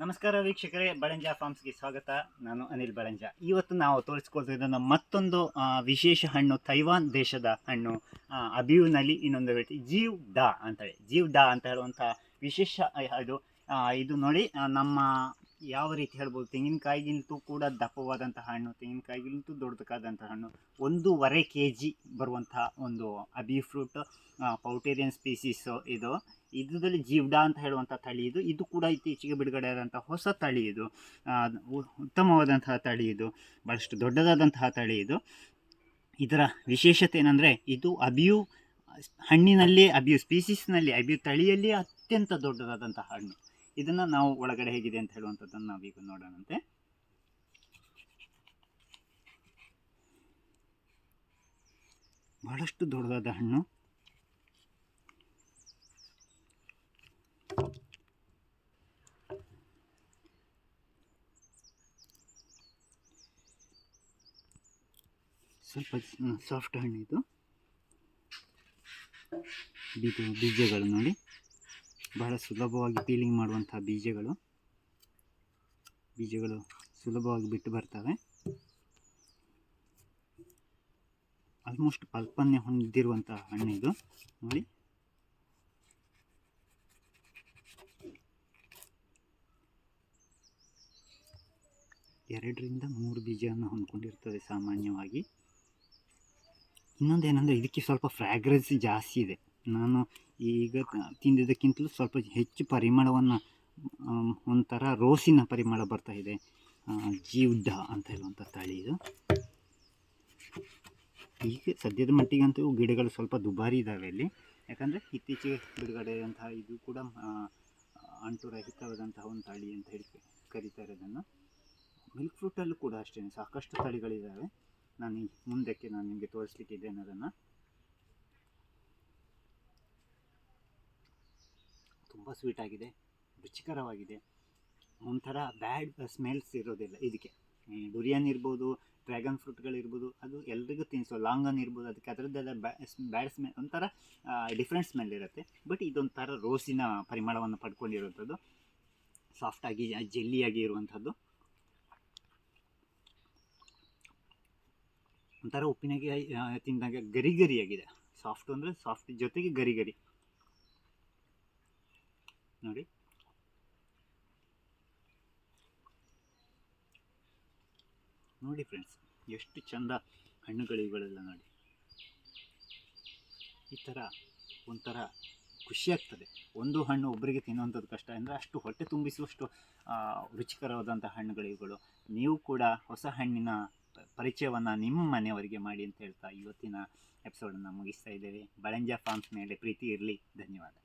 ನಮಸ್ಕಾರ ವೀಕ್ಷಕರೇ, ಬಳಂಜ ಫಾರ್ಮ್ಸ್ಗೆ ಸ್ವಾಗತ. ನಾನು ಅನಿಲ್ ಬಳಂಜ. ಇವತ್ತು ನಾವು ತೋರಿಸ್ಕೊಳ್ತಿದ್ದನ್ನು ಮತ್ತೊಂದು ವಿಶೇಷ ಹಣ್ಣು, ತೈವಾನ್ ದೇಶದ ಹಣ್ಣು. ಅಬಿಯುನಲ್ಲಿ ಇನ್ನೊಂದು ವೆರೈಟಿ, ಜೀವ್ ಡಾ ಅಂತೇಳಿ. ಜೀವ್ ಡಾ ಅಂತ ಹೇಳುವಂಥ ವಿಶೇಷ ಇದು ಇದು ನೋಡಿ ನಮ್ಮ ಯಾವ ರೀತಿ ಹೇಳ್ಬೋದು, ತೆಂಗಿನಕಾಯಿಗಿಂತೂ ಕೂಡ ದಪ್ಪವಾದಂತಹ ಹಣ್ಣು, ತೆಂಗಿನಕಾಯಿಗಿಂತೂ ದೊಡ್ಡದಕ್ಕಾದಂಥ ಹಣ್ಣು, ಒಂದೂವರೆ ಕೆ ಜಿ ಬರುವಂತಹ ಒಂದು ಅಬಿ ಫ್ರೂಟ್ ಪೌಟೇರಿಯನ್ ಸ್ಪೀಸೀಸ್ ಇದು. ಇದರಲ್ಲಿ ಜೀವ್ಡಾ ಅಂತ ಹೇಳುವಂಥ ತಳಿ ಇದು. ಇದು ಕೂಡ ಇತ್ತೀಚೆಗೆ ಬಿಡುಗಡೆ ಆದಂಥ ಹೊಸ ತಳಿ ಇದು. ಉತ್ತಮವಾದಂತಹ ತಳಿ ಇದು. ಭಾಳಷ್ಟು ದೊಡ್ಡದಾದಂತಹ ತಳಿ ಇದು. ಇದರ ವಿಶೇಷತೆ ಏನಂದರೆ, ಇದು ಅಬಿಯು, ಹಣ್ಣಿನಲ್ಲಿ ಅಬಿಯು, ಸ್ಪೀಸೀಸ್ನಲ್ಲಿ ಅಬಿಯು ತಳಿಯಲ್ಲಿ ಅತ್ಯಂತ ದೊಡ್ಡದಾದಂಥ ಹಣ್ಣು. ಇದನ್ನು ನಾವು ಒಳಗಡೆ ಹೇಗಿದೆ ಅಂತ ಹೇಳುವಂಥದ್ದನ್ನು ನಾವೀಗ ನೋಡೋಣಂತೆ. ಬಹಳಷ್ಟು ದೊಡ್ಡದಾದ ಹಣ್ಣು. ಸ್ವಲ್ಪ ಸಾಫ್ಟ್ ಹಣ್ಣು ಇದು ಬೀಜ, ಬೀಜಗಳು ನೋಡಿ. ಬಹಳ ಸುಲಭವಾಗಿ ಪೀಲಿಂಗ್ ಮಾಡುವಂತಹ ಬೀಜಗಳು. ಬೀಜಗಳು ಸುಲಭವಾಗಿ ಬಿಟ್ಟು ಬರ್ತವೆ. ಆಲ್ಮೋಸ್ಟ್ ಪಲ್ಪನ್ನೇ ಹೊಂದಿರುವಂತಹ ಹಣ್ಣು ಇದು. ನೋಡಿ. ಎರಡರಿಂದ ಮೂರು ಬೀಜವನ್ನು ಹೊಂದ್ಕೊಂಡಿರ್ತದೆ ಸಾಮಾನ್ಯವಾಗಿ. ಇನ್ನೊಂದೇನೆಂದರೆ ಇದಕ್ಕೆ ಸ್ವಲ್ಪ ಫ್ರ್ಯಾಗ್ರೆನ್ಸ್ ಜಾಸ್ತಿ ಇದೆ. ನಾನು ಈಗ ತಿಂದಿದ್ದಕ್ಕಿಂತಲೂ ಸ್ವಲ್ಪ ಹೆಚ್ಚು ಪರಿಮಳವನ್ನು ಒಂಥರ ರೋಸಿನ ಪರಿಮಳ ಬರ್ತಾ ಇದೆ. ಜೀವ್ಡ ಅಂತ ಹೇಳುವಂಥ ತಳಿ ಇದು. ಈಗ ಸದ್ಯದ ಮಟ್ಟಿಗಂತೂ ಗಿಡಗಳು ಸ್ವಲ್ಪ ದುಬಾರಿ ಇದ್ದಾವೆ ಇಲ್ಲಿ. ಯಾಕಂದರೆ ಇತ್ತೀಚೆಗೆ ಬಿಡುಗಡೆಯಾದಂತಹ ಇದು ಕೂಡ ಅಂಟು ರಹಿತವಾದಂತಹ ಒಂದು ತಳಿ ಅಂತ ಹೇಳಿ ಕರೀತಾರೆ ಅದನ್ನು ಮಿಲ್ಕ್ ಫ್ರೂಟಲ್ಲೂ ಕೂಡ ಅಷ್ಟೇ ಸಾಕಷ್ಟು ತಳಿಗಳಿದ್ದಾವೆ ನಾನು ಮುಂದಕ್ಕೆ ನಾನು ನಿಮಗೆ ತೋರಿಸ್ಲಿಕ್ಕಿದ್ದೇನೆ ಅದನ್ನು ತುಂಬ ಸ್ವೀಟ್ ಆಗಿದೆ, ರುಚಿಕರವಾಗಿದೆ. ಒಂಥರ ಬ್ಯಾಡ್ ಸ್ಮೆಲ್ಸ್ ಇರೋದಿಲ್ಲ ಇದಕ್ಕೆ. ಡುರಿಯನ್ ಇರ್ಬೋದು ಡ್ರ್ಯಾಗನ್ ಫ್ರೂಟ್ಗಳಿರ್ಬೋದು ಅದು ಎಲ್ರಿಗೂ ತಿನ್ನಿಸೋ ಲಾಂಗನ್ ಇರ್ಬೋದು, ಅದಕ್ಕೆ ಅದರದ್ದೆಲ್ಲ ಬ್ಯಾಡ್ ಸ್ಮೆಲ್ ಒಂಥರ ಡಿಫ್ರೆಂಟ್ ಸ್ಮೆಲ್ ಇರುತ್ತೆ. ಬಟ್ ಇದೊಂಥರ ರೋಸಿನ ಪರಿಮಳವನ್ನು ಪಡ್ಕೊಂಡಿರುವಂಥದ್ದು ಸಾಫ್ಟಾಗಿ ಜೆಲ್ಲಿಯಾಗಿ ಇರುವಂಥದ್ದು. ಒಂಥರ ಉಪ್ಪಿನಕಾಯಿ ತಿಂದಾಗ ಗರಿ ಗರಿಯಾಗಿದೆ. ಸಾಫ್ಟ್ ಅಂದರೆ ಸಾಫ್ಟ್ ಜೊತೆಗೆ ಗರಿ ಗರಿ. ನೋಡಿ. ನೋಡಿ ಫ್ರೆಂಡ್ಸ್ ಎಷ್ಟು ಚಂದ ಹಣ್ಣುಗಳು ಇವುಗಳೆಲ್ಲ ನೋಡಿ. ಈ ಥರ ಒಂಥರ ಖುಷಿ ಆಗ್ತದೆ. ಒಂದು ಹಣ್ಣು ಒಬ್ಬರಿಗೆ ತಿನ್ನುವಂಥದ್ದು ಕಷ್ಟ. ಅಂದರೆ ಅಷ್ಟು ಹೊಟ್ಟೆ ತುಂಬಿಸುವಷ್ಟು ರುಚಿಕರವಾದಂಥ ಹಣ್ಣುಗಳು ಇವುಗಳು. ನೀವು ಕೂಡ ಹೊಸ ಹಣ್ಣಿನ ಪರಿಚಯವನ್ನು ನಿಮ್ಮ ಮನೆಯವರಿಗೆ ಮಾಡಿ ಅಂತ ಹೇಳ್ತಾ ಇವತ್ತಿನ ಎಪಿಸೋಡನ್ನು ಮುಗಿಸ್ತಾ ಇದ್ದೇವೆ. ಬಳಂಜ ಫಾರ್ಮ್ಸ್ ಮೇಲೆ ಪ್ರೀತಿ ಇರಲಿ. ಧನ್ಯವಾದ.